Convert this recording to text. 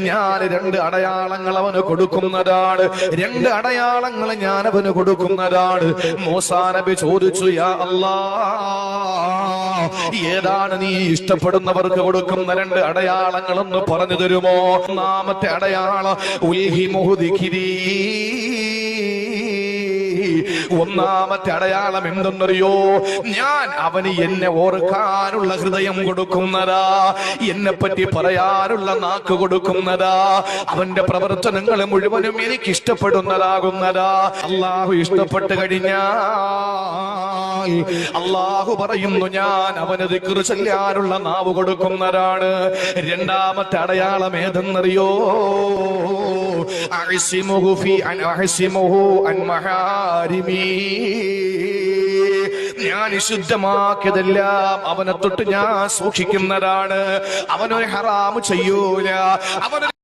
ഞാൻ രണ്ട് അടയാളങ്ങൾ അവന് കൊടുക്കുന്നതാണ്. രണ്ട് അടയാളങ്ങൾ ഞാൻ അവന് കൊടുക്കുന്നതാണ്. മൂസാ നബി ചോദിച്ചു യാ അല്ലാ ഏതാണ് നീ ഇഷ്ടപ്പെടുന്നവർക്ക് കൊടുക്കുന്ന രണ്ട് അടയാളങ്ങൾ എന്ന് പറഞ്ഞു തരുമോ? ഒന്നാമത്തെ അടയാളം ഉൽഹി ദിക്രി. ഒന്നാമത്തെ അടയാളം എന്തെന്നറിയോ? ഞാൻ അവന് എന്നെ ഓർക്കാനുള്ള ഹൃദയം കൊടുക്കുന്നതാ. എന്നെ പറ്റി പറയാനുള്ള നാക്ക് കൊടുക്കുന്നതാ. അവന്റെ പ്രവർത്തനങ്ങൾ മുഴുവനും എനിക്ക് ഇഷ്ടപ്പെടുന്നതാകുന്നതാ. അള്ളാഹു ഇഷ്ടപ്പെട്ട് കഴിഞ്ഞാൽ അള്ളാഹു പറയുന്നു ഞാൻ അവന് ദിക്ർ ചെല്ലാനുള്ള നാവ് കൊടുക്കുന്നതാണ്. രണ്ടാമത്തെ അടയാളം ഏതെന്നറിയോ? ഞാൻ ശുദ്ധമാക്കിയതെല്ലാം അവനെ തൊട്ട് ഞാൻ സൂക്ഷിക്കുന്നതാണ്. അവനൊരു ഹറാമ് ചെയ്യൂല. അവനൊരു